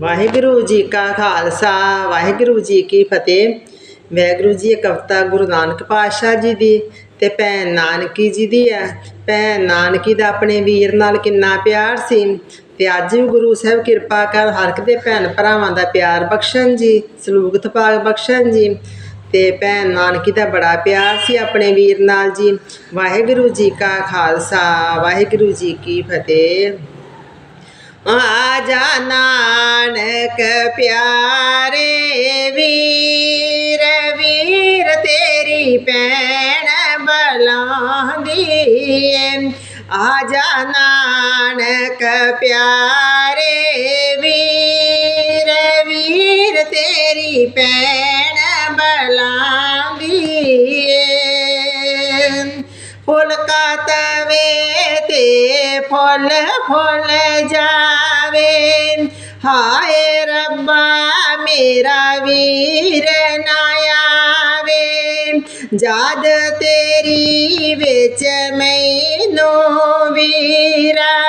ਵਾਹਿਗੁਰੂ ਜੀ ਕਾ ਖਾਲਸਾ, ਵਾਹਿਗੁਰੂ ਜੀ ਕੀ ਫਤਿਹ। ਵਾਹਿਗੁਰੂ ਜੀ ਇਹ ਕਵਿਤਾ ਗੁਰੂ ਨਾਨਕ ਪਾਤਸ਼ਾਹ ਜੀ ਦੀ ਤੇ ਭੈਣ ਨਾਨਕੀ ਜੀ ਦੀ ਹੈ। ਭੈਣ ਨਾਨਕੀ ਦਾ ਆਪਣੇ ਵੀਰ ਨਾਲ ਕਿੰਨਾ ਪਿਆਰ ਸੀ। ਤੇ ਅੱਜ ਵੀ ਗੁਰੂ ਸਾਹਿਬ ਕਿਰਪਾ ਕਰ ਹਰ ਇੱਕ ਦੇ ਭੈਣ ਭਰਾਵਾਂ ਦਾ ਪਿਆਰ ਬਖਸ਼ਣ ਜੀ, ਸਲੂਕ ਤਪਾਕ ਬਖਸ਼ਣ ਜੀ। ਤੇ ਭੈਣ ਨਾਨਕੀ ਦਾ ਬੜਾ ਪਿਆਰ ਸੀ ਆਪਣੇ ਵੀਰ ਨਾਲ ਜੀ। ਵਾਹਿਗੁਰੂ ਜੀ ਕਾ ਖਾਲਸਾ, ਵਾਹਿਗੁਰੂ ਜੀ ਕੀ ਫਤਿਹ। ਆਜਾ ਨਾਨਕ ਪਿਆਰੇ ਵੀਰ ਵੀਰ ਤੇਰੀ ਪੈਣ ਬਲਾਂਦੀ ਏ। ਆਜਾ ਨਾਨਕ ਪਿਆਰੇ ਵੀਰ ਵੀਰ ਤੇਰੀ ਪੈਣ ਬਲਾਂਦੀ ਏ ਫੁੱਲ ਕਾਤਵੇ ਤੇ ਫੁੱਲ ਫੁੱਲ ਜਾਵੇ। ਹਾਏ ਰੱਬਾ, ਮੇਰਾ ਵੀਰ ਨਾ ਆਵੇ। ਜਦ ਤੇਰੀ ਵਿੱਚ ਮੈਨੂੰ ਵੀਰਾ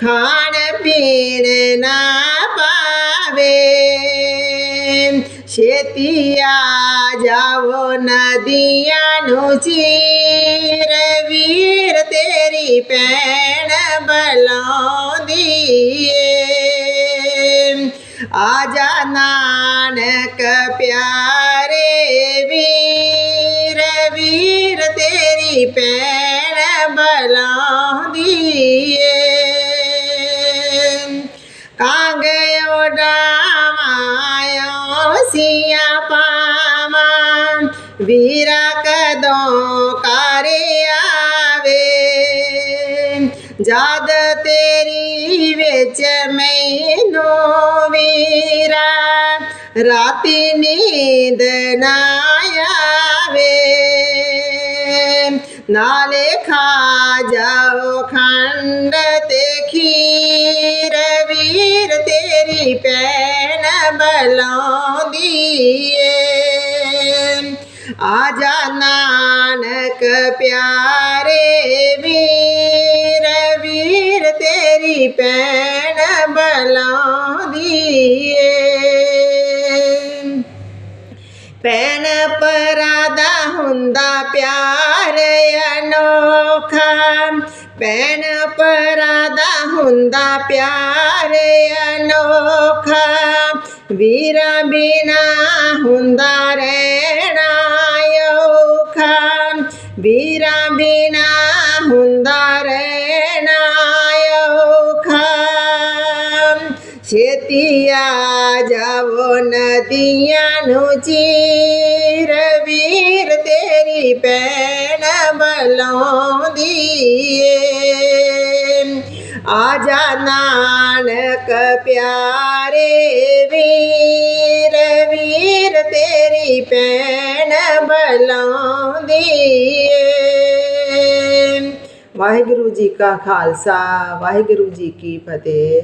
ਖਾਣ ਪੀਣ ਨਾ ਪਾਵੇ ਛੇਤੀ ਆ ਜਾਵੋ ਨਦੀਆਂ ਨੂੰ ਚੀਰ ਵੀਰ ਤੇਰੀ ਪੈਣ ਬਲਾਉਂਦੀ ਏ ਆਜਾ ਨਾਨਕ ਪਿਆਰੇ ਵੀਰ ਵੀਰਾ ਕਦੋਂ ਕਰੇ ਆਵੇ? ਜਦ ਤੇਰੀ ਵਿੱਚ ਮੈਨੂੰ ਵੀਰਾ, ਰਾਤੀ ਨੀਂਦ ਨਾ ਆਵੇ। ਨਾਲੇ ਖਾ ਜਾਓ ਖੰਡ ਤੇ ਖੀਰ, ਵੀਰ ਤੇਰੀ ਪੈਣ ਬਲਾਉਂਦੀ ਏ। ਆਜਾ ਨਾਨਕ ਪਿਆਰੇ ਵੀਰ ਵੀਰ ਤੇਰੀ ਪੈਣ ਬਲਾਉਂਦੀ ਏ ਪੈਣ ਪਰਾਦਾ ਹੁੰਦਾ ਪਿਆਰ ਅਨੋਖਾ। ਪੈਣ ਪਰਾਦਾ ਹੁੰਦਾ ਪਿਆਰ ਅਨੋਖਾ। ਵੀਰਾ ਬਿਨਾ ਹੁੰਦਾ ਰਹਿਣਾ ਵੀਰਾਂ ਬਿਨਾ ਹੁੰਦਾ ਰਹਿਣਾ ਔਖਾ ਛੇਤੀ ਆ ਜਾਵੋ ਨਦੀਆਂ ਨੂੰ ਚੀਰ ਵੀਰ ਤੇਰੀ ਪੈਣ ਬਲਾਉਂਦੀ ਏ ਆਜਾ ਨਾਨਕ ਪਿਆਰੇ ਵੀਰ ਵੀਰ ਤੇਰੀ ਪੈਣ ਬਲਾਉਂਦੀ ਏ ਵਾਹਿਗੁਰੂ ਜੀ ਕਾ ਖਾਲਸਾ ਵਾਹਿਗੁਰੂ ਜੀ ਕੀ ਫਤਿਹ।